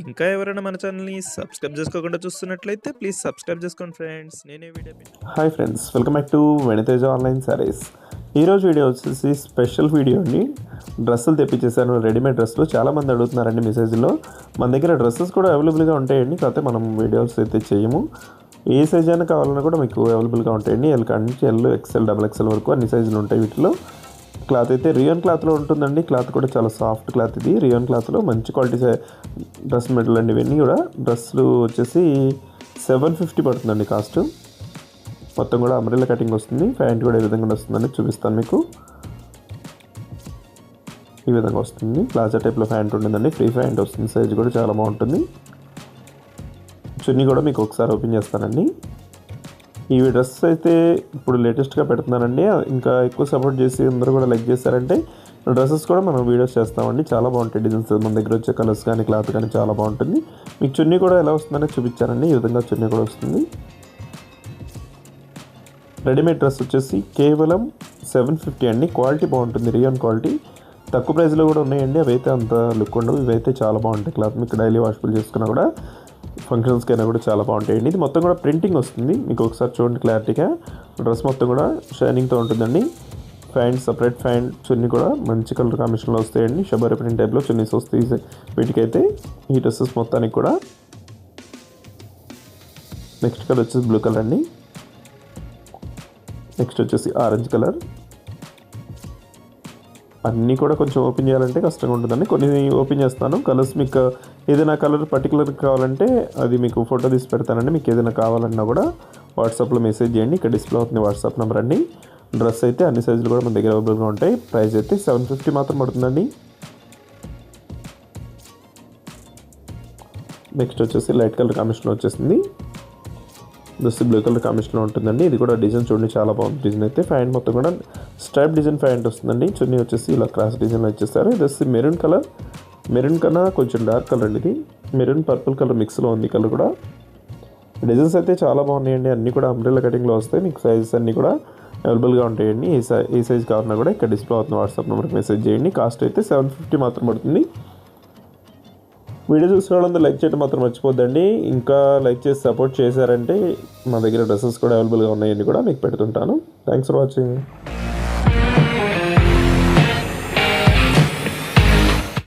ఇంకా ఎవరైనా మన ఛానల్‌ని సబ్స్క్రైబ్ చేసుకోకుండా చూస్తున్నట్లయితే ప్లీజ్ సబ్స్క్రైబ్ చేసుకోండి ఫ్రెండ్స్. నేనే video hi friends welcome back to Venitheja online sarees. ఈరోజు వీడియో వచ్చేసి స్పెషల్ వీడియో అండి. డ్రెస్సులు తెప్పించేసాను రెడీమేడ్ డ్రెస్సులు. చాలామంది అడుగుతున్నారండి మెసేజ్లో. మన దగ్గర డ్రెస్సెస్ కూడా అవైలబుల్గా ఉంటాయండి కాకపోతే మనం వీడియోస్ అయితే చేయము. ఏ సైజ్ అయినా కావాలన్నా కూడా మీకు అవైలబుల్గా ఉంటాయండి. ఎల్ నుంచి ఎల్ ఎక్స్ఎల్ డబల్ ఎక్స్ఎల్ వరకు అన్ని సైజులు ఉంటాయి వీటిలో. క్లాత్ అయితే రియోన్ క్లాత్లో ఉంటుందండి. క్లాత్ కూడా చాలా సాఫ్ట్ క్లాత్ ఇది. రియోన్ క్లాత్లో మంచి క్వాలిటీ డ్రెస్ మెటీరియల్ అండి ఇవన్నీ కూడా. డ్రెస్సులు వచ్చేసి సెవెన్ ఫిఫ్టీ పడుతుందండి కాస్ట్. మొత్తం కూడా అంబ్రెల్లా కటింగ్ వస్తుంది. ప్యాంట్ కూడా ఏ విధంగా వస్తుందని చూపిస్తాను మీకు. ఈ విధంగా వస్తుంది. ప్లాజా టైప్లో ప్యాంట్ ఉంటుందండి. ఫ్రీ ప్యాంట్ వస్తుంది. సైజ్ కూడా చాలా బాగుంటుంది. చున్నీ కూడా మీకు ఒకసారి ఓపెన్ చేస్తానండి. ఈ డ్రెస్ అయితే ఇప్పుడు లేటెస్ట్గా పెడుతున్నానండి ఇంకా ఎక్కువ సపోర్ట్ చేసి అందరూ కూడా లైక్ చేశారంటే డ్రెస్సెస్ కూడా మనం వీడియోస్ చేస్తామండి. చాలా బాగుంటాయి డిజైన్స్ మన దగ్గర వచ్చే కలర్స్ కానీ క్లాత్ కానీ చాలా బాగుంటుంది. మీకు చున్నీ కూడా ఎలా వస్తుందని చూపించానండి ఈ విధంగా చున్నీ కూడా వస్తుంది. రెడీమేడ్ డ్రెస్ వచ్చేసి కేవలం సెవెన్ ఫిఫ్టీ అండి. క్వాలిటీ బాగుంటుంది. రియన్ క్వాలిటీ తక్కువ ప్రైస్లో కూడా ఉన్నాయండి. అవి అయితే అంత లుక్ ఉండవు. ఇవైతే చాలా బాగుంటాయి. క్లాత్ మీకు డైలీ వాష్ఫుల్ చేసుకున్నా కూడా ఫంక్షన్స్కి అయినా కూడా చాలా బాగుంటాయండి ఇది మొత్తం కూడా ప్రింటింగ్ వస్తుంది. మీకు ఒకసారి చూడండి క్లారిటీగా డ్రెస్ మొత్తం కూడా షైనింగ్తో ఉంటుందండి. ఫ్యాంట్ సపరేట్ ఫ్యాంట్ చున్నీ కూడా మంచి కలర్ కాంబినేషన్లో వస్తాయండి. షబరి ప్రింట్ టైప్లో చున్నీస్ వస్తాయి. వీటికైతే ఈ డ్రెస్సెస్ మొత్తానికి కూడా. నెక్స్ట్ కలర్ వచ్చేసి బ్లూ కలర్ అండి. నెక్స్ట్ వచ్చేసి ఆరెంజ్ కలర్ అన్నీ కూడా కొంచెం ఓపెన్ చేయాలంటే కష్టంగా ఉంటుందండి. కొన్ని ఓపెన్ చేస్తాను. కలర్స్ మీకు ఏదైనా కలర్ పర్టికులర్ కావాలంటే అది మీకు ఫోటో తీసి పెడతానండి. మీకు ఏదైనా కావాలన్నా కూడా వాట్సాప్లో మెసేజ్ చేయండి. ఇక్కడ డిస్ప్లే అవుతుంది వాట్సాప్ నెంబర్ అండి. డ్రెస్ అయితే అన్ని సైజులు కూడా మన దగ్గర అవైలబుల్గా ఉంటాయి. ప్రైస్ అయితే సెవెన్ ఫిఫ్టీ మాత్రం పడుతుందండి. నెక్స్ట్ వచ్చేసి లైట్ కలర్ కాంబినేషన్లో వచ్చేసింది. జస్ట్ బ్లూ కలర్ కాంబినేషన్లో ఉంటుందండి. ఇది కూడా డిజైన్ చూడండి చాలా బాగుంది డిజైన్ అయితే. ఫ్యాంట్ మొత్తం కూడా స్ట్రైప్ డిజైన్ ఫ్యాంట్ వస్తుందండి. చున్నీ వచ్చేసి ఇలా క్రాస్ డిజైన్లో ఇచ్చేస్తారు. ఇది వచ్చి మెరూన్ కలర్ మెరూన్ కన్నా కొంచెం డార్క్ కలర్ అండి ఇది. మెరూన్ పర్పుల్ కలర్ మిక్స్లో ఉంది కలర్ కూడా. డిజైన్స్ అయితే చాలా బాగున్నాయండి. అన్నీ కూడా అంబ్రెల్లా కటింగ్లో వస్తాయి. మీకు సైజెస్ అన్నీ కూడా అవైలబుల్గా ఉంటాయండి. ఏ సైజ్ ఏ సైజ్ కావాలన్నా కూడా ఇక్కడ డిస్ప్లే అవుతుంది వాట్సాప్ నెంబర్కి మెసేజ్ చేయండి. కాస్ట్ అయితే సెవెన్ ఫిఫ్టీ మాత్రం పడుతుంది. వీడియో చూసిన వాళ్ళందరూ లైక్ చేయడం మాత్రం మర్చిపోద్దండి. ఇంకా లైక్ చేసి సపోర్ట్ చేశారంటే మా దగ్గర డ్రెస్సెస్ కూడా అవైలబుల్గా ఉన్నాయని కూడా మీకు పెడుతుంటాను. Thanks for watching